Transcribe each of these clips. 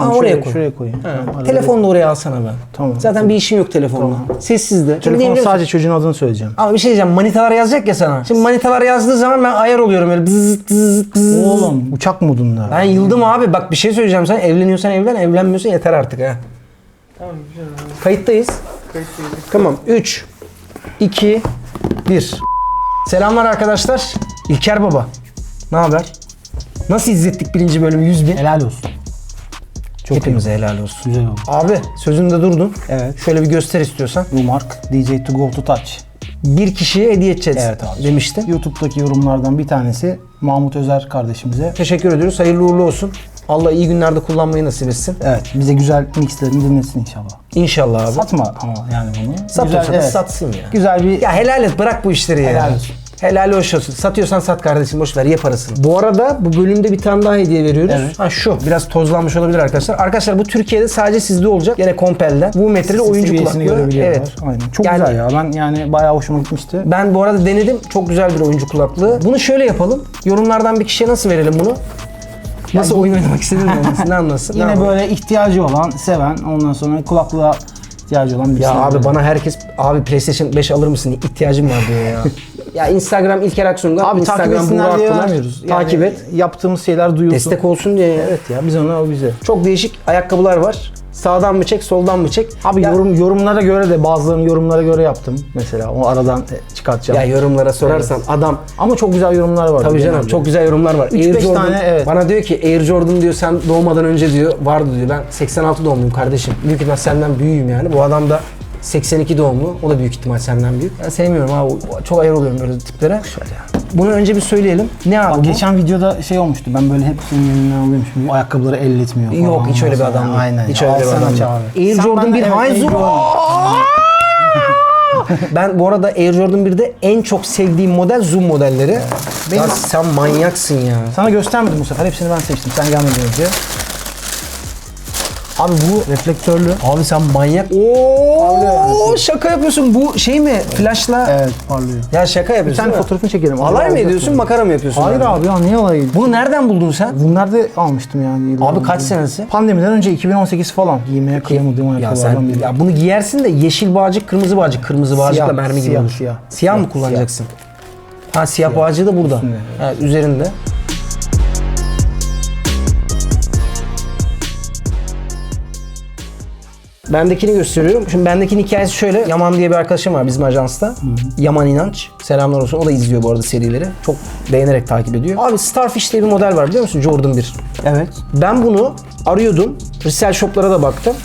Tamam Ha, şuraya, oraya koy. şuraya koyayım. Ha, Tamam, Telefonu da oraya alsana ben. Tamam. Zaten bir işim yok telefonla. Sessizde. Çünkü niye Telefon biliyor musun? sadece çocuğun adını söyleyeceğim. Ama bir şey diyeceğim. Manitalar yazacak ya sana. Şimdi manitalar yazdığı zaman ben ayar oluyorum böyle bızz bızz bızz. Oğlum uçak modunda. Ben yıldım abi. Bak bir şey söyleyeceğim. Sen evleniyorsan evlen, evlenmiyorsan yeter artık ha. Tamam güzel abi. Kayıttayız. Kayıtlıyız. Tamam. 3, 2, 1. Selamlar arkadaşlar. İlker Baba. Ne haber? Nasıl izlettik birinci bölümü 100 bin? Helal olsun. Çok Hepimize helal olsun. Güzel oldu. Abi sözünde durdun. Evet. Şöyle bir göster istiyorsan. Bu mark DJ to go to touch. Bir kişiye hediye edeceğiz Evet abi. demiştin. YouTube'daki yorumlardan bir tanesi Mahmut Özer kardeşimize. Teşekkür ediyoruz. Hayırlı uğurlu olsun. Allah iyi günlerde kullanmayı nasip etsin. Evet bize güzel mixlerini dinlesin inşallah. İnşallah abi. Satma ama yani bunu. Satıyorsa da evet. satsın ya. Güzel bir Ya helal et bırak bu işleri ya. Helal olsun. Helal hoş olsun. Satıyorsan sat kardeşim boş ver ye parasını. Bu arada bu bölümde bir tane daha hediye veriyoruz. Evet. Ha şu biraz tozlanmış olabilir arkadaşlar. Arkadaşlar bu Türkiye'de sadece sizde olacak. Yine Compel'den. Bu metreli oyuncu kulaklığı. Evet. Aynen. Çok Yani- güzel ya. Ben yani bayağı hoşuma gitmişti. Ben bu arada denedim. Çok güzel bir oyuncu kulaklığı. Bunu şöyle yapalım. Yorumlardan bir kişiye nasıl verelim bunu? Nasıl oyun oynamak istediğini anlasın. Ne anlasın? ne Yine yapalım? böyle ihtiyacı olan, seven, ondan sonra kulaklığa ihtiyacı olan bir Ya abi bana herkes abi PlayStation 5 alır mısın ihtiyacım var diyor ya. ya Instagram İlker Aksun'da. Abi takip Instagram etsinler Burak diye vermiyoruz. Yani Takip et. Yaptığımız şeyler duyulsun. Destek olsun diye. Evet ya biz ona o bize. Çok değişik ayakkabılar var. Sağdan mı çek, soldan mı çek? Abi ya, yorum yorumlara göre de bazılarını yorumlara göre yaptım mesela. O aradan e, çıkartacağım. ya yorumlara sorarsan adam Ama çok güzel yorumlar var. Tabii canım çok güzel yorumlar var. Üç, Air beş Jordan tane, evet. bana diyor ki Air Jordan diyor sen doğmadan önce diyor vardı diyor. Ben 86 doğumluyum kardeşim. Büyük ihtimal senden büyüğüm yani. Bu adam da 82 doğumlu. O da büyük ihtimal senden büyük. Ben sevmiyorum abi. Çok ayar oluyorum böyle tiplere. Bunu önce bir söyleyelim. Ne abi Bak, bu? geçen videoda şey olmuştu. Ben böyle hepsinin yanına alıyormuş gibi ayakkabıları elletmiyor falan. Yok hiç öyle bir adam değil. Aynen. Hiç ya. öyle bir adam değil. Air Sen Jordan benden- 1 evet, High Air Zero. Jordan. Ben bu arada Air Jordan 1'de en çok sevdiğim model zoom modelleri. Ya Benim- sen manyaksın ya. Sana göstermedim bu sefer. Hepsini ben seçtim. Sen gelmeden önce. Abi bu reflektörlü. Abi sen manyak. Oo şaka yapıyorsun. Bu şey mi? Flashla. Evet parlıyor. Ya şaka Bir yapıyorsun. tane değil mi? fotoğrafını çekelim. Alay mı ediyorsun, makara mı yapıyorsun? Hayır abi ya niye alay Bunu nereden buldun sen? Bunlar da almıştım yani. yıllar Abi kaç önce. senesi? Pandemiden önce 2018 falan. Giymeye kıyamadığım Ya ayakkabılardan sen biri. ya bunu giyersin de yeşil bağcık, kırmızı bağcık, kırmızı bağcıkla Siyah, mermi gibi siyah, olur. siyah. Siyah mı kullanacaksın? Ha siyah, bağcığı da burada. Üstünde, Ha, üzerinde. Bendekini gösteriyorum. Şimdi bendekinin hikayesi şöyle. Yaman diye bir arkadaşım var bizim ajansta. Yaman İnanç. Selamlar olsun. O da izliyor bu arada serileri. Çok beğenerek takip ediyor. Abi Starfish diye bir model var biliyor musun? Jordan 1. Evet. Ben bunu arıyordum. Resell shoplara da baktım.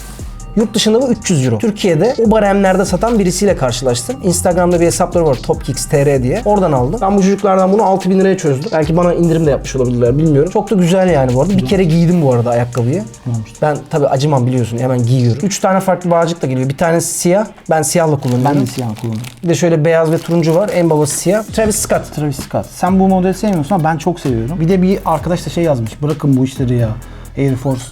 Yurt dışında bu 300 euro. Türkiye'de o baremlerde satan birisiyle karşılaştım. Instagram'da bir hesapları var TopKicks.tr diye. Oradan aldım. Ben bu çocuklardan bunu 6000 liraya çözdüm. Belki bana indirim de yapmış olabilirler bilmiyorum. Çok da güzel yani bu arada. Bir kere giydim bu arada ayakkabıyı. Ben tabi acımam biliyorsun hemen giyiyorum. 3 tane farklı bağcıkla geliyor. Bir tanesi siyah. Ben siyahla kullanıyorum. Ben de siyah kullanıyorum. Bir de şöyle beyaz ve turuncu var. En babası siyah. Travis Scott. Travis Scott. Sen bu modeli sevmiyorsun ama ben çok seviyorum. Bir de bir arkadaş da şey yazmış. Bırakın bu işleri ya. Air Force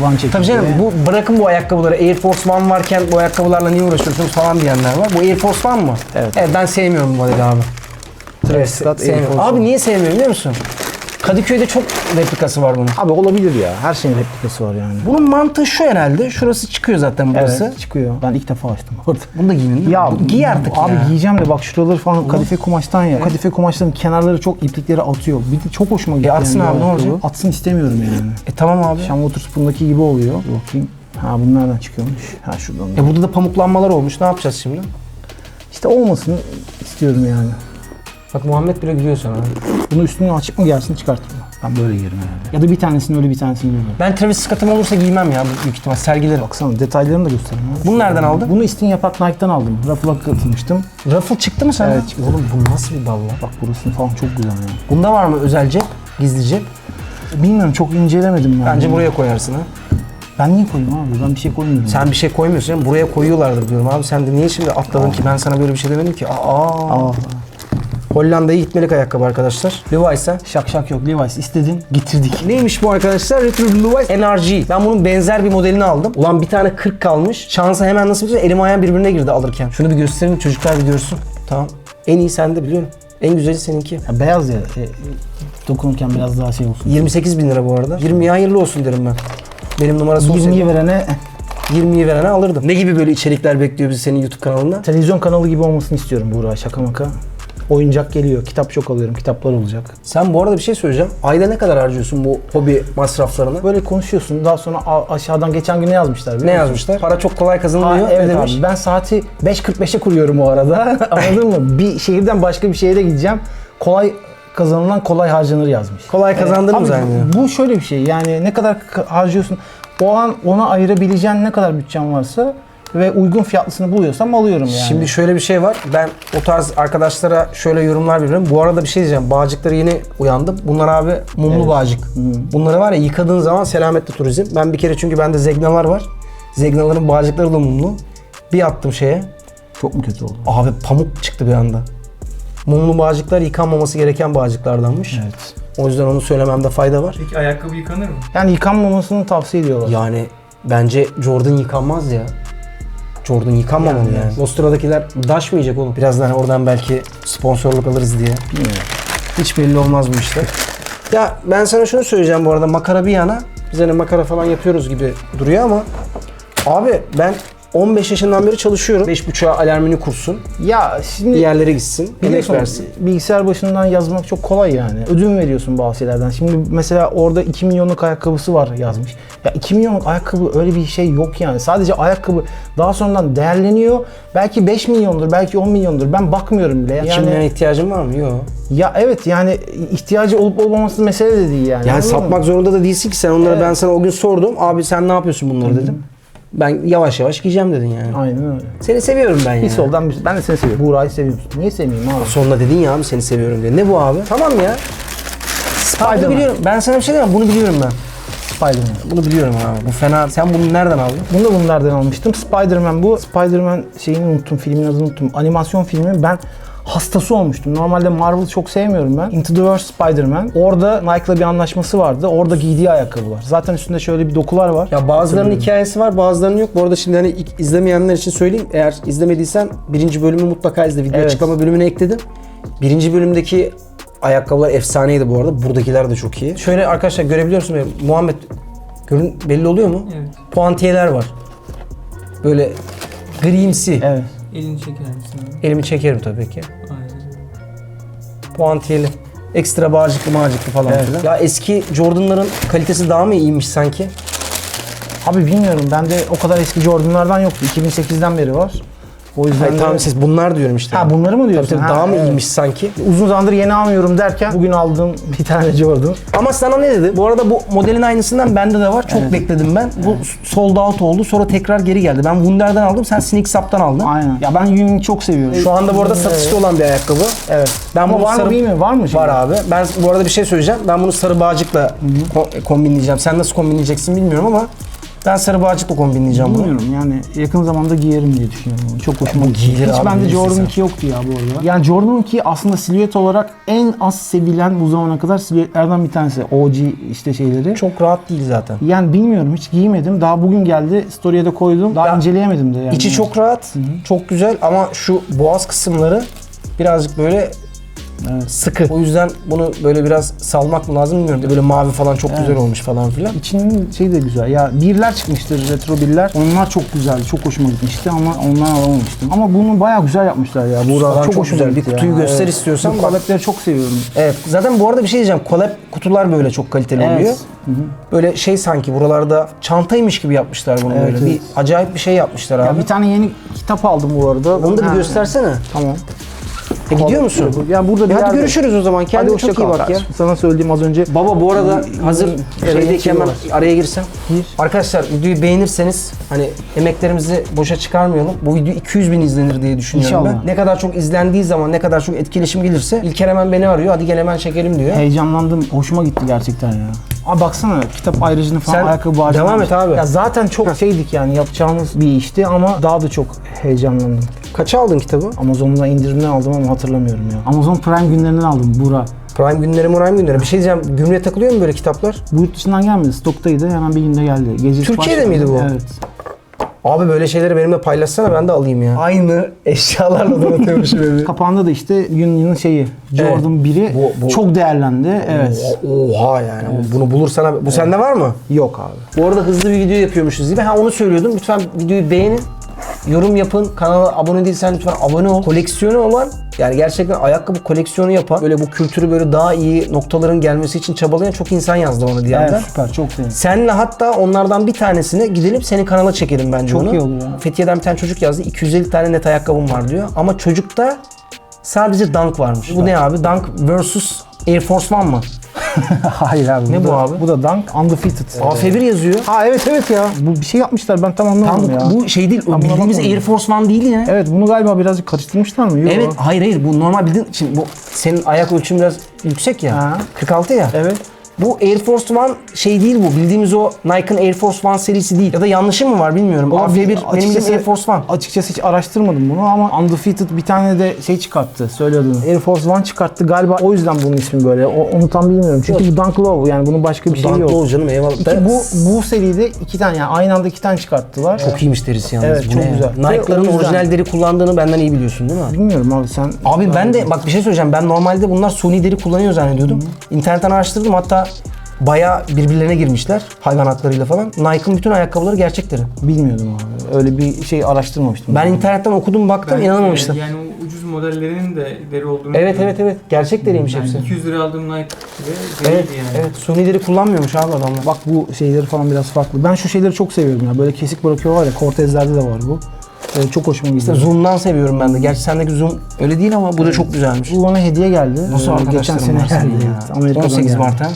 Ulan çekiyor. Tabii canım bu bırakın bu ayakkabıları. Air Force One varken bu ayakkabılarla niye uğraşıyorsunuz falan diyenler var. Bu Air Force One mı? Evet. Evet ben sevmiyorum bu modeli abi. Travis Scott Air Sevmiyorum. Force Abi niye sevmiyorum biliyor musun? Kadıköy'de çok replikası var bunun. Abi olabilir ya. Her şeyin replikası var yani. Bunun mantığı şu herhalde. Şurası çıkıyor zaten burası. Evet çıkıyor. Ben ilk defa açtım orada. Bunu da giyin. değil mi? Ya Bu- giy artık abi ya. giyeceğim de bak şuraları falan kadife kumaştan ya. Kadife kumaşların kenarları çok iplikleri atıyor. Bir de çok hoşuma gitti. E atsın yani abi, ne olacak? Atsın istemiyorum yani. E tamam abi. Şam Waterspoon'daki gibi oluyor. Bakayım. Ha bunlardan çıkıyormuş. Ha şuradan. da. E burada da pamuklanmalar olmuş. Ne yapacağız şimdi? İşte olmasını istiyorum yani. Bak Muhammed bile gülüyor sana. Bunu üstüne açık mı gelsin çıkartayım mı? Ben böyle giyerim herhalde. Ya da bir tanesini öyle bir tanesini böyle. Ben Travis Scott'ım olursa giymem ya bu büyük ihtimal. Sergilerim. Baksana detaylarını da göstereyim. ya. Bunu nereden aldın? Bunu İstin Yapak Nike'dan aldım. Raffle'a katılmıştım. Ruffle çıktı mı sana? Evet, çıktı. Oğlum bu nasıl bir balla? Bak burasını falan çok güzel yani. Bunda var mı özel cep? Gizli cep? Bilmiyorum çok incelemedim yani. Bence buraya koyarsın ha. Ben niye koyayım abi? Ben bir şey koymuyorum. Sen bir şey koymuyorsun ya buraya koyuyorlardır diyorum abi. Sen de niye şimdi atladın ki ben sana böyle bir şey demedim ki. Aa. Aa, Hollanda'ya gitmelik ayakkabı arkadaşlar. Levi's'a. şak şak yok. Levi's istedin getirdik. Neymiş bu arkadaşlar? Retro Levi's NRG. Ben bunun benzer bir modelini aldım. Ulan bir tane 40 kalmış. Şansa hemen nasıl biliyorsun? Elim ayağım birbirine girdi alırken. Şunu bir gösterin çocuklar bir görsün. Tamam. En iyi sende biliyorum. En güzeli seninki. Ya beyaz ya. e, dokunurken biraz daha şey olsun. 28 bin lira bu arada. 20 hayırlı olsun derim ben. Benim numarası 20'yi olsaydı verene 20'yi verene alırdım. Ne gibi böyle içerikler bekliyor bizi senin YouTube kanalında? televizyon kanalı gibi olmasını istiyorum Buğra şaka maka. Oyuncak geliyor, kitap çok alıyorum, kitaplar olacak. Sen bu arada bir şey söyleyeceğim. Ayda ne kadar harcıyorsun bu hobi masraflarını? Böyle konuşuyorsun daha sonra a- aşağıdan geçen gün ne yazmışlar biliyor Ne musun? yazmışlar? Para çok kolay Ha, kazanılıyor. evet ne demiş? abi ben saati 5.45'e kuruyorum o arada. Anladın mı? Bir şehirden başka bir şehire gideceğim. Kolay kazanılan kolay harcanır yazmış. Kolay kazandırır mı Abi, zannediyor? Bu şöyle bir şey yani ne kadar ka- harcıyorsun o an ona ayırabileceğin ne kadar bütçen varsa ve uygun fiyatlısını buluyorsam alıyorum yani. Şimdi şöyle bir şey var. Ben o tarz arkadaşlara şöyle yorumlar veriyorum. Bu arada bir şey diyeceğim. Bağcıkları yeni uyandım. Bunlar abi mumlu bağcık. Bunları var ya yıkadığın zaman selametli turizm. Ben bir kere çünkü bende zegnalar var. Zegnaların bağcıkları da mumlu. Bir attım şeye. çok mu kötü oldu? Abi pamuk çıktı bir anda. Mumlu bağcıklar yıkanmaması gereken bağcıklardanmış. Evet. O yüzden onu söylememde fayda var. Peki ayakkabı yıkanır mı? Yani yıkanmamasını tavsiye ediyorlar. Yani bence Jordan yıkanmaz ya. Jordan yıkanmamalı Yani, yani. evet. Lostra'dakiler daşmayacak oğlum. Birazdan oradan belki sponsorluk alırız diye. Bilmiyorum. Hiç belli olmaz bu işler. ya ben sana şunu söyleyeceğim bu arada makara bir yana. Biz hani makara falan yapıyoruz gibi duruyor ama abi ben 15 yaşından beri çalışıyorum. 5.30'a alarmını kursun. Ya şimdi Bir yerlere gitsin. Emek versin. bilgisayar başından yazmak çok kolay yani. Ödün veriyorsun bazı şeylerden. Şimdi mesela orada 2 milyonluk ayakkabısı var yazmış. Ya 2 milyonluk ayakkabı öyle bir şey yok yani. Sadece ayakkabı daha sonradan değerleniyor. Belki 5 milyondur, belki 10 milyondur. Ben bakmıyorum bile. Yani, Kimliğine ihtiyacın var mı? Yok. ya evet yani ihtiyacı olup olmaması mesele de değil yani. Yani Anladın mı? satmak zorunda da değilsin ki sen onlara Evet. ben sana o gün sordum. Abi sen ne yapıyorsun bunları dedim. Ben yavaş yavaş giyeceğim dedin yani. Aynen öyle. Seni seviyorum ben Bir yani. soldan bir- ben de seni seviyorum. Buğra'yı seviyorum. Niye sevmeyeyim abi? Sonunda dedin ya abi seni seviyorum diye. Ne bu abi? Tamam ya. Bunu Spiderman. biliyorum. Ben sana bir şey mi? Bunu biliyorum ben. Spiderman. Bunu biliyorum abi. Bu fena. Sen bunu nereden aldın? Bunu da bunlardan almıştım. Spider-Man bu. Spider-Man şeyini unuttum, filmin adını unuttum. Animasyon filmi ben hastası olmuştum. Normalde Marvel çok sevmiyorum ben. Into the Verse Spider-Man. Orada Nike'la bir anlaşması vardı. Orada giydiği ayakkabı var. Zaten üstünde şöyle bir dokular var. Ya bazılarının hikayesi var, bazılarının yok. Bu arada şimdi hani ilk izlemeyenler için söyleyeyim. Eğer izlemediysen birinci bölümü mutlaka izle. Video Evet. açıklama bölümüne ekledim. Birinci bölümdeki ayakkabılar efsaneydi bu arada. Buradakiler de çok iyi. Şöyle arkadaşlar görebiliyorsunuz mu? Muhammed görün belli oluyor mu? Evet. Puantiyeler var. Böyle grimsi. Evet. Elini çeker misin? Elimi çekerim tabii ki. Aynen. Puantiyeli. Ekstra bağcıklı mağcıklı falan Evet. filan. Ya eski Jordan'ların kalitesi daha mı iyiymiş sanki? Abi bilmiyorum. Ben de o kadar eski Jordan'lardan yoktu. 2008'den beri var. O yüzden Hayır, de- tamam siz bunlar diyorum işte. Ha bunları mı diyorsun? Tabii tabii, Ha, daha mı evet. iyiymiş sanki? Uzun zamandır yeni almıyorum derken bugün aldığım bir tane Jordan. Ama sana ne dedi? Bu arada bu modelin aynısından bende de var. Çok bekledim ben. Bu sold out oldu. Sonra tekrar geri geldi. Ben Wunder'den aldım. Sen Sneak Up'tan aldın. Aynen. Ya ben Yung'i çok seviyorum. Şu anda bu arada satışta olan bir ayakkabı. Evet. Ben Ama bunu var sarı- mı bilmiyorum. Var mı? şimdi? Var abi. Ben bu arada bir şey söyleyeceğim. Ben bunu sarı bağcıkla ko- kombinleyeceğim. Sen nasıl kombinleyeceksin bilmiyorum ama ben sarı bağcıkla kombinleyeceğim bunu. Bilmiyorum yani yakın zamanda giyerim diye düşünüyorum. onu. Çok hoşuma gitti. giyilir Hiç abi, bende neyse Jordan sen. 2 yoktu ya bu arada. Yani Jordan 2 aslında silüet olarak en az sevilen bu zamana kadar silüetlerden bir tanesi. OG işte şeyleri. Çok rahat değil zaten. yani bilmiyorum hiç giymedim. Daha bugün geldi. Story'e de koydum. Daha Ya, inceleyemedim de yani. İçi çok rahat, çok güzel ama şu boğaz kısımları birazcık böyle sıkı. O yüzden bunu böyle biraz salmak mı lazım bilmiyorum. Böyle mavi falan çok güzel olmuş falan filan. İçinin şey de güzel. Ya birler çıkmıştır retro birler. Onlar çok güzeldi. Çok hoşuma gitmişti ama ondan alamamıştım. Ama bunu bayağı güzel yapmışlar ya. Buğra Falan çok, hoşuma güzel. Bir gitti kutuyu ya. göster Evet. istiyorsan Bu bak. çok seviyorum. Evet. Zaten bu arada bir şey diyeceğim. Collab kutular böyle çok kaliteli Evet. oluyor. Böyle şey sanki buralarda çantaymış gibi yapmışlar bunu Evet, böyle. evet. Bir acayip bir şey yapmışlar abi. Ya bir tane yeni kitap aldım bu arada. Onu da bir Ha, göstersene. Tamam. E, gidiyor musun? Ya burada E, bir hadi yerde- görüşürüz o zaman. Hadi Kendine hoşça çok iyi bak ya. Sana söylediğim az önce. Baba bu arada hazır Eren'e şeydeyken ben çiğ araya girsem. Gir. Arkadaşlar videoyu beğenirseniz hani emeklerimizi boşa çıkarmayalım. Bu video 200 bin izlenir diye düşünüyorum İnşallah. ben. Ne kadar çok izlendiği zaman ne kadar çok etkileşim gelirse İlker hemen beni arıyor. Hadi gel hemen çekelim diyor. Heyecanlandım. Hoşuma gitti gerçekten ya. Abi baksana kitap ayrıcını falan Sen ayakkabı bağcını. devam et abi. Ya zaten çok şeydik yani yapacağımız bir işti ama daha da çok heyecanlandım. Kaça aldın kitabı? Amazon'da indirimden aldım ama hatırlamıyorum ya. Amazon Prime günlerinden aldım Bura. Prime günleri Prime günleri. Bir şey diyeceğim. Gümrüğe takılıyor mu böyle kitaplar? Bu yurt dışından gelmedi. Stoktaydı. Hemen bir günde geldi. Gece Türkiye'de sipariş miydi verdim. bu? Evet. Abi böyle şeyleri benimle paylaşsana ben de alayım ya. Aynı eşyalarla donatıyormuşum evi. Kapağında da işte Union'ın şeyi Jordan Evet. 1'i Bu- bu- çok değerlendi. Evet. Oha yani. Bunu bulursana. Bu sende var mı? Yok abi. Bu arada hızlı bir video yapıyormuşuz gibi. Ha onu söylüyordum. Lütfen videoyu beğenin. Yorum yapın. Kanala abone değilsen lütfen abone ol. Koleksiyonu olan yani gerçekten ayakkabı koleksiyonu yapan böyle bu kültürü böyle daha iyi noktaların gelmesi için çabalayan çok insan yazdı onu DM'den. Evet süper çok sevindim. Senle hatta onlardan bir tanesine gidelim senin kanala çekelim bence Çok onu. iyi olur ya. Fethiye'den bir tane çocuk yazdı. 250 tane net ayakkabım var diyor. Ama çocukta sadece Dunk varmış. Bu ne abi? Dunk versus Air Force One mı? Hayır abi. Ne bu da- abi? Bu da Dunk Undefeated. AF1 yazıyor. Ha evet evet ya. Bu bir şey yapmışlar ben tam anlamadım Tam ya. bu şey değil. buna bildiğimiz. Air Force One değil ya. Evet bunu galiba birazcık karıştırmışlar mı? Yok. Evet, hayır hayır bu normal bildiğin şimdi bu senin ayak ölçün biraz yüksek ya. Ha. 46 ya. Evet. Bu Air Force One şey değil bu. Bildiğimiz o Nike'ın Air Force One serisi değil. Ya da yanlışım mı var bilmiyorum. Ama AF1 benim bildiğim Air Force One. Açıkçası hiç araştırmadım bunu ama Undefeated bir tane de şey çıkarttı. Adını. Air Force One çıkarttı. Galiba o yüzden bunun ismi böyle. O, onu tam bilmiyorum. Çünkü bu Dunk Low yani bunun başka bir şeyi Dunk yok. Low canım eyvallah. İki, bu bu seride iki tane yani aynı anda iki tane çıkarttılar. Çok iyiymiş derisi yalnız. Evet, Bu çok ne güzel. Nike'ların orijinal deri kullandığını benden iyi biliyorsun değil mi? Bilmiyorum abi sen. Abi ben de bak bir şey söyleyeceğim. Ben normalde bunlar suni deri kullanıyor zannediyordum. İnternetten araştırdım hatta bayağı birbirlerine girmişler hayvan haklarıyla falan. Nike'ın bütün ayakkabıları gerçek deri. bilmiyordum abi. Öyle bir şey araştırmamıştım. Ben internetten okudum baktım Ben- inanamamıştım. Yani o ucuz modellerinin de deri olduğunu Evet evet evet gerçek deriymiş Yani hepsi. 200 lira aldığım Nike Evet, deriydi yani. evet. Suni deri kullanmıyormuş abi adamlar. Bak bu şeyleri falan biraz farklı. Ben şu şeyleri çok seviyorum ya. Böyle kesik bırakıyorlar ya. Cortez'lerde de var bu. Ee, çok hoşuma gidiyor. İşte zoom'dan seviyorum ben de. Gerçi sendeki zoom öyle değil ama bu da çok güzelmiş. Bu bana hediye geldi. Nasıl Ee, arkadaşlarım Geçen sene var senin geldi. ya? Evet, Amerika'dan 18 geldi. Mart ha?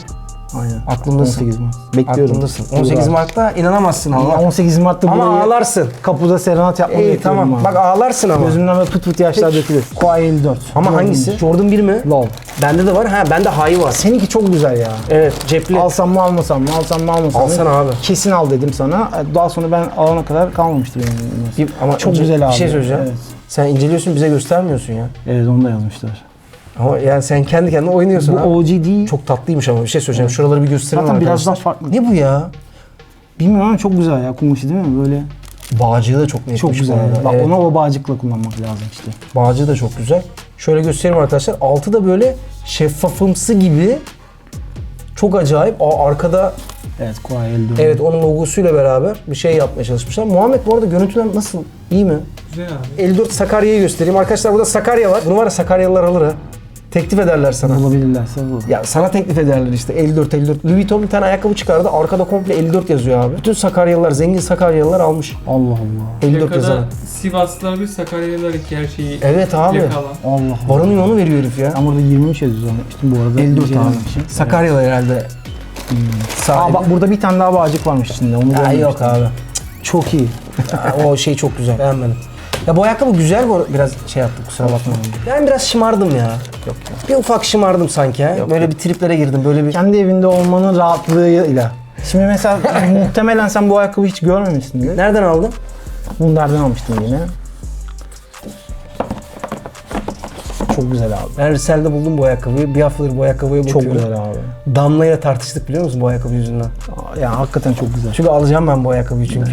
Aynen. Aklındasın. 18 Mart. Bekliyorum. Aklındasın. Dur 18 abi. Mart'ta inanamazsın Ama ama. 18 Mart'ta Ama burayı ağlarsın. kapıda serenat yapmayı İyi tamam. abi. Bak ağlarsın ama. Gözümden böyle pıt pıt yaşlar dökülür. Kawhi 54. Ama Jordan hangisi? Jordan 1 mi? Love. Bende de var. Ha bende high var. Seninki çok güzel ya. Evet cepli. Alsam mı almasam mı alsam mı almasam mı? Alsana abi. Kesin al dedim sana. Daha sonra ben alana kadar kalmamıştı benim. Ama çok güzel abi. Bir şey söyleyeceğim. Evet. Sen inceliyorsun bize göstermiyorsun ya. Evet onu da yazmışlar. Ama yani sen kendi kendine oynuyorsun Bu ha. OG değil. Çok tatlıymış ama bir şey söyleyeceğim. Şuraları bir gösterelim Zaten biraz daha farklı. Ne bu ya? Bilmiyorum ama çok güzel ya kumaşı değil mi? Böyle Bağcığı da çok netmiş çok güzel. Bak Evet. ona o bağcıkla kullanmak lazım işte. Bağcığı da çok güzel. Şöyle göstereyim arkadaşlar. Altı da böyle şeffafımsı gibi. Çok acayip. Aa, arkada Evet Kawhi 54. evet onun logosuyla beraber bir şey yapmaya çalışmışlar. Muhammed bu arada görüntüler nasıl? İyi mi? Güzel abi. 54 Sakarya'yı göstereyim. Arkadaşlar burada Sakarya var. Bunu var ya Sakaryalılar alır ha. Teklif ederler sana. Bulabilirlerse bu. Ya sana teklif ederler işte 54 54. Louis Vuitton bir tane ayakkabı çıkardı. Arkada komple 54 yazıyor abi. Bütün Sakaryalılar, zengin Sakaryalılar almış. Allah Allah. 54 yazan. Yakada Sivaslılar bir Sakaryalılar iki her şeyi Evet abi. yakalan. Allah Allah. Varını yoğunu veriyor herif ya. Ben burada 23 yazıyor zannetmiştim bu arada. 54 İncelemek abi. için. Sakaryalı herhalde. Aa Sahibi. bak burada bir tane daha bağcık varmış içinde. Onu Ya görmemiştim. yok abi. Çok iyi. Ya, o şey çok güzel. Beğenmedim. Ya bu ayakkabı güzel bu arada. Biraz şey yaptım kusura bakma. Ben biraz şımardım ya. Yok Bir ufak şımardım sanki ha. Böyle bir triplere girdim. Böyle bir Kendi evinde olmanın rahatlığıyla. Şimdi mesela muhtemelen sen bu ayakkabı hiç görmemişsindir. Nereden aldın? Bunlardan almıştım yine. Çok güzel abi. Ben Risel'de buldum bu ayakkabıyı. Bir haftadır bu ayakkabıya Çok bakıyorum. güzel abi. Damla'yla tartıştık biliyor musun bu ayakkabı yüzünden? Ya hakikaten çok güzel. Çünkü alacağım ben bu ayakkabıyı çünkü.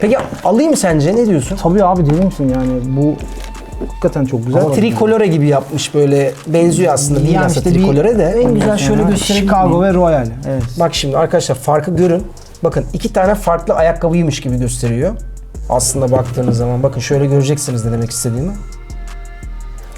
Peki alayım sence? Ne diyorsun? Tabii abi deli misin yani bu hakikaten çok güzel. Ama trikolore gibi yapmış böyle. Benziyor aslında. Değil Yani aslında işte trikolore de. En güzel şöyle gösterebilir Chicago ve Royal. Evet. Bak şimdi arkadaşlar farkı görün. Bakın iki tane farklı ayakkabıymış gibi gösteriyor. Aslında baktığınız zaman bakın şöyle göreceksiniz ne demek istediğimi.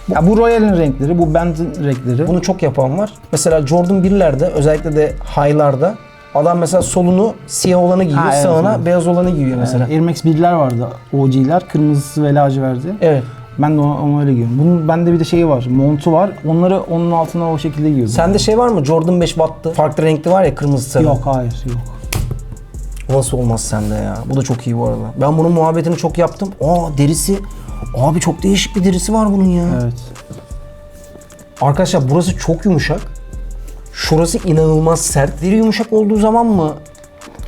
Ya bu Royal'in renkleri, bu Bend'in renkleri. Bunu çok yapan var. Mesela Jordan 1'lerde özellikle de high'larda adam mesela solunu siyah olanı giyiyor, Ha, evet, sağına evet. beyaz olanı giyiyor mesela. Air Max 1'ler vardı. OG'ler. Kırmızısı ve laciverti. Evet. Ben de onu, onu öyle giyiyorum. Bunun bende bir de şeyi var. Montu var. Onları onun altına o şekilde giyiyordum. Sende şey var mı? Jordan 5 battı. Farklı renkli var ya kırmızı sarı. Yok hayır yok. Nasıl olmaz sende ya? Bu da çok iyi bu arada. Ben bunun muhabbetini çok yaptım. Aa derisi. Abi çok değişik bir derisi var bunun ya. Evet. Arkadaşlar burası çok yumuşak. Şurası inanılmaz sert. Deri yumuşak olduğu zaman mı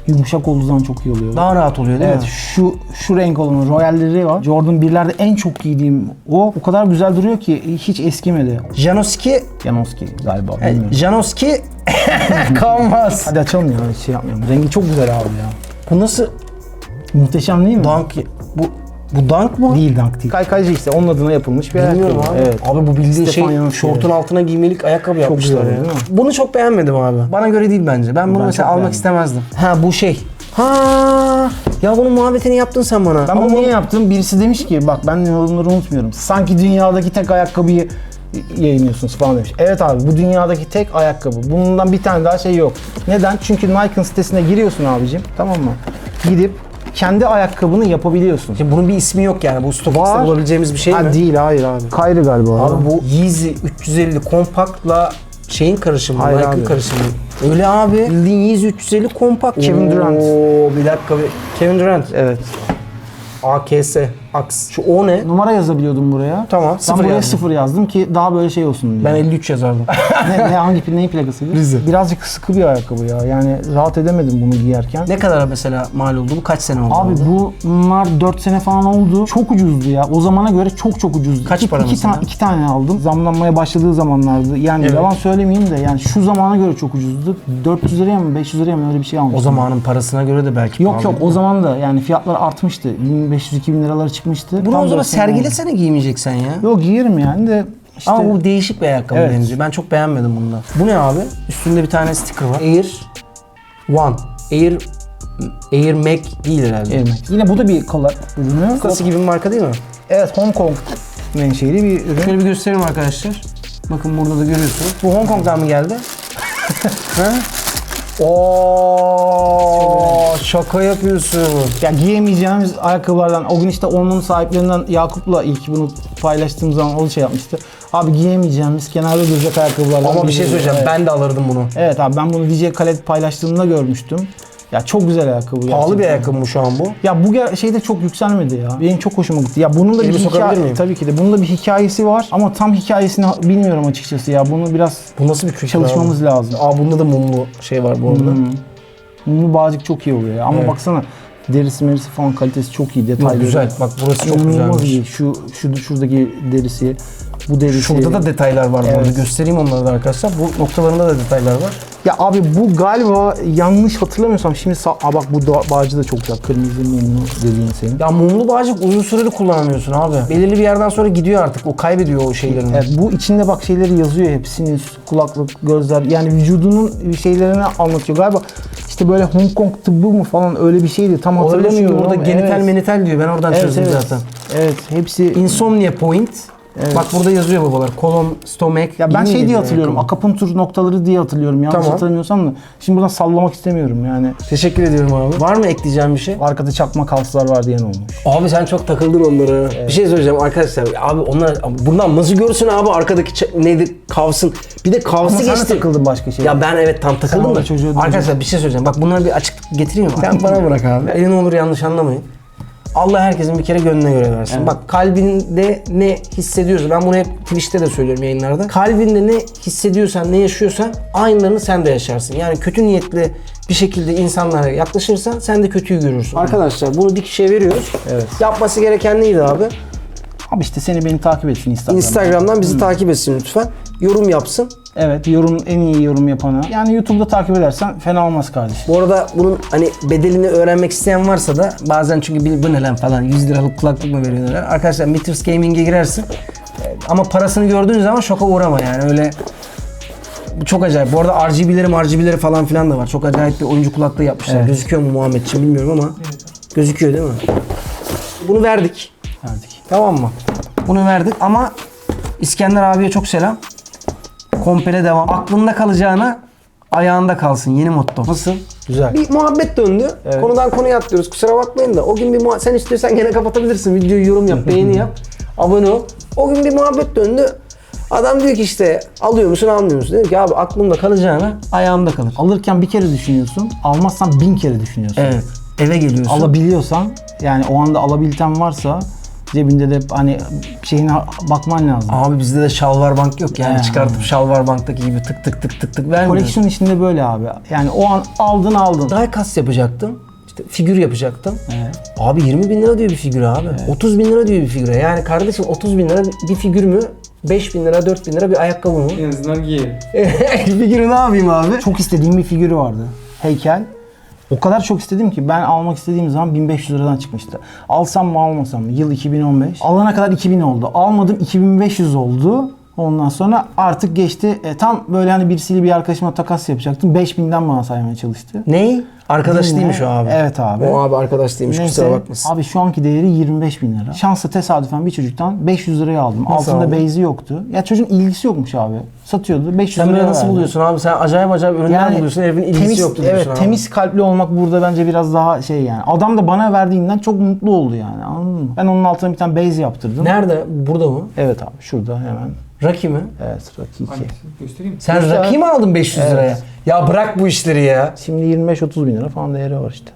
Yumuşak olduğu zaman çok iyi oluyor. daha rahat oluyor değil Evet mi? şu şu renk olanın Royal'leri var. Jordan 1'lerde en çok giydiğim o. O kadar güzel duruyor ki hiç eskimedi. Janoski, Janoski galiba e, bilmiyorum. Janoski kalmaz. Hadi açalım ya hiç şey yapmayalım. Rengi çok güzel abi ya. Bu nasıl? Muhteşem değil mi? Dunk bu bu dunk mı? Değil Dunk değil. Kaykaycı işte onun adına yapılmış bir Bilmiyorum ayakkabı. abi. Evet. Abi bu bildiğin Stefano'nun şey şortun şeyi. altına giymelik ayakkabı yapmışlar güzel ya. değil mi? Bunu çok beğenmedim abi. Bana göre değil bence. Ben bunu Ben mesela çok almak beğendim. istemezdim. Ha bu şey. Ha ya bunun muhabbetini yaptın sen bana. Ben bunu bu- niye yaptım? Birisi demiş ki bak ben yorumları unutmuyorum. Sanki dünyadaki tek ayakkabıyı yayınlıyorsunuz falan demiş. Evet abi bu dünyadaki tek ayakkabı. Bundan bir tane daha şey yok. Neden? Çünkü Nike'ın sitesine giriyorsun abicim. Tamam mı? Gidip kendi ayakkabını yapabiliyorsun. Ya bunun bir ismi yok yani. Bu StockX'te Var. bulabileceğimiz bir şey mi? ha değil hayır abi. Kayri galiba. Abi bu Yeezy 350 kompaktla şeyin karışımı, Hayır Nike'ın abi. karışımı. Öyle abi. Bildiğin Yeezy 350 kompakt. Kevin Durant. Oo, bir dakika. Bir. Kevin Durant. Evet. AKS. Aks. Şu o ne? Numara yazabiliyordum buraya. Tamam. Ben Sıfır buraya yazdım. sıfır yazdım ki daha böyle şey olsun diye. Ben 53 yazardım. ne, ne, hangi neyin plakasıydı? Rize. Birazcık sıkı bir ayakkabı ya. Yani rahat edemedim bunu giyerken. ne kadar mesela mal oldu bu? Kaç sene oldu? Abi bunlar 4 sene falan oldu. Çok ucuzdu ya. O zamana göre çok çok ucuzdu. Kaç İki- para iki, mesela? ta- iki tane aldım. Zamlanmaya başladığı zamanlardı. Yani Evet. yalan söylemeyeyim de yani şu zamana göre çok ucuzdu. 400 liraya mı 500 liraya mı öyle bir şey almıştım. O zamanın parasına göre de belki Yok yok o zaman da yani fiyatlar artmıştı. 1500-2000 liralara çıkmıştı. Bunu Tam o zaman sergilesene giymeyeceksen ya. Yok giyerim yani de işte Ama bu değişik bir ayakkabı Evet. bence. Ben çok beğenmedim bunu da. Bu ne abi? Üstünde bir tane sticker var. Air One. Air Air Mac değil herhalde. Yemek. Yine bu da bir collab ürünü. Burası gibi bir marka değil mi? Evet Hong Kong menşeli bir ürün. Şöyle bir göstereyim arkadaşlar. Bakın burada da görüyorsunuz. Bu Hong Kong'dan mı geldi? ha? Oo, şaka yapıyorsun. Ya giyemeyeceğimiz ayakkabılardan, o gün işte onun sahiplerinden Yakup'la ilk bunu paylaştığım zaman o şey yapmıştı. Abi giyemeyeceğimiz kenarda duracak ayakkabılardan. Ama bir şey söyleyeceğim. Evet. Ben de alırdım bunu. Evet abi ben bunu DJ Khaled paylaştığında görmüştüm. Ya çok güzel ayakkabı Pahalı bir gerçekten. ayakkabı mı şu an bu? Ya bu şeyde çok yükselmedi ya. Benim çok hoşuma gitti. Ya bunun da Elimi bir hikaye miyim? tabii ki de bunun da bir hikayesi var ama tam hikayesini bilmiyorum açıkçası ya. Bunu biraz Bu nasıl bir kültür çalışmamız abi? lazım. Aa bunda da mumlu şey var bu arada. Hmm. Mumlu bağcık çok iyi oluyor ya. Ama Evet. baksana derisi merisi falan kalitesi çok iyi. Detayları. güzel. Bak burası çok İnanılmaz güzelmiş. iyi. Şu, şu şuradaki derisi, bu derisi. Şurada da detaylar var bu arada. Evet. Göstereyim onları da arkadaşlar. Bu noktalarında da detaylar var. Ya abi bu galiba yanlış hatırlamıyorsam şimdi sağ... Aa bak bu da, bağcı da çok güzel. Kırmızı mumlu dediğin senin. Ya mumlu bağcık uzun süreli kullanamıyorsun abi. Belirli bir yerden sonra gidiyor artık. O kaybediyor o şeylerini. Evet, bu içinde bak şeyleri yazıyor hep. Sinüs, kulaklık, gözler. Yani vücudunun şeylerini anlatıyor. Galiba işte böyle Hong Kong tıbbı mı falan öyle bir şeydi. Tam çünkü hatırlamıyorum. ama genital evet. menital diyor. Ben oradan Evet, çözdüm evet. zaten. Evet hepsi... Insomnia point. Evet. Bak burada yazıyor babalar. Kolon, stomach. Ya ben şey diye hatırlıyorum. Akapuntur noktaları diye hatırlıyorum. Yanlış Tamam. hatırlamıyorsam da. Şimdi buradan sallamak istemiyorum yani. Teşekkür ediyorum abi. Var mı ekleyeceğim bir şey? Arkada çakma kalslar var diyen olmuş. Abi sen çok takıldın onlara. Bir şey söyleyeceğim arkadaşlar. Abi onlar bundan nasıl görsün abi arkadaki ç- neydi kavsın. Bir de kavsı Ama sen de geçti. takıldın başka şeye. Ya ben evet tam takıldım orada da. döneceksin. Arkadaşlar bir şey söyleyeceğim. Bak bunlara bir açıklık getireyim mi? Sen bana bırak abi. Beni ne olur yanlış anlamayın. Allah herkesin bir kere gönlüne göre versin. Bak kalbinde ne hissediyorsun. Ben bunu hep Twitch'te de söylüyorum yayınlarda. Kalbinde ne hissediyorsan, ne yaşıyorsan aynılarını sen de yaşarsın. Yani kötü niyetli bir şekilde insanlara yaklaşırsan sen de kötüyü görürsün. Arkadaşlar bunu dik kişiye veriyoruz. Evet. Yapması gereken neydi abi? Abi işte seni beni takip etsin Instagram'dan. Instagram'dan bizi takip etsin lütfen. Yorum yapsın. Evet yorum en iyi yorum yapana. Yani YouTube'da takip edersen fena olmaz kardeşim. Bu arada bunun hani bedelini öğrenmek isteyen varsa da bazen çünkü bir bu ne lan falan 100 liralık kulaklık mı veriyorlar? Arkadaşlar Mitters Gaming'e girersin. Ee, Ama parasını gördüğün zaman şoka uğrama yani öyle çok acayip. Bu arada RGB'leri RGB'leri falan filan da var. Çok acayip bir oyuncu kulaklığı yapmışlar. Evet. Gözüküyor mu Muhammedciğim bilmiyorum ama gözüküyor değil mi? Bunu verdik. Verdik. Tamam mı? Bunu verdik ama İskender abiye çok selam. Komple devam. Aklında kalacağına ayağında kalsın. Yeni motto. Nasıl? Güzel. Bir muhabbet döndü. Evet. Konudan konuya atlıyoruz. Kusura bakmayın da. O gün bir muha- sen istiyorsan gene kapatabilirsin. Videoyu yorum yap, beğeni yap. Abone ol. O gün bir muhabbet döndü. Adam diyor ki işte alıyor musun almıyor musun? Dedim ki abi aklımda kalacağına ayağımda kalır. Alırken bir kere düşünüyorsun. Almazsan bin kere düşünüyorsun. Evet. Eve geliyorsun. Alabiliyorsan yani o anda alabilten varsa cebinde de hani şeyine bakman lazım. Abi bizde de şalvar bank yok yani He. çıkartıp şalvar banktaki gibi tık tık tık tık tık vermiyor. Koleksiyon içinde böyle abi. Yani o an aldın aldın. Die cast yapacaktım. İşte figür yapacaktım. Evet. Abi 20 bin lira diyor bir figür abi. 30 bin lira diyor bir figüre. Yani kardeşim 30 bin lira bir figür mü? 5 bin lira, 4 bin lira bir ayakkabı mı? En azından giyelim. Figürü ne yapayım abi? Çok istediğim bir figürü vardı. Heykel. O kadar çok istedim ki ben almak istediğim zaman 1500 liradan çıkmıştı. Alsam mı almasam mı? Yıl 2015. Alana kadar 2000 oldu. Almadım 2500 oldu. Ondan sonra artık geçti. E, tam böyle hani birisiyle bir arkadaşıma takas yapacaktım. 5000'den bana saymaya çalıştı. Ney? Arkadaş Dinle. değilmiş o abi. Evet abi. O abi arkadaş değilmiş Neyse, kusura bakmasın. Abi şu anki değeri 25 bin lira. Şansa tesadüfen bir çocuktan 500 liraya aldım. Nasıl Altında aldın? beyzi yoktu. Ya çocuğun ilgisi yokmuş abi. Satıyordu. 500 Sen liraya nasıl verdi. buluyorsun abi? Sen acayip acayip ürünler buluyorsun. Herifin ilgisi temiz, yoktu diyorsun Evet abi. temiz kalpli olmak burada bence biraz daha şey yani. Adam da bana verdiğinden çok mutlu oldu yani anladın mı? Ben onun altına bir tane base yaptırdım. Nerede? Burada mı? Evet abi şurada hemen. Rocky mi? Evet Rocky 2. Hangisi? Göstereyim mi? Sen İşte- Rocky mi aldın 500 Evet. liraya? Ya bırak bu işleri ya. Şimdi 25-30 bin lira falan değeri var işte.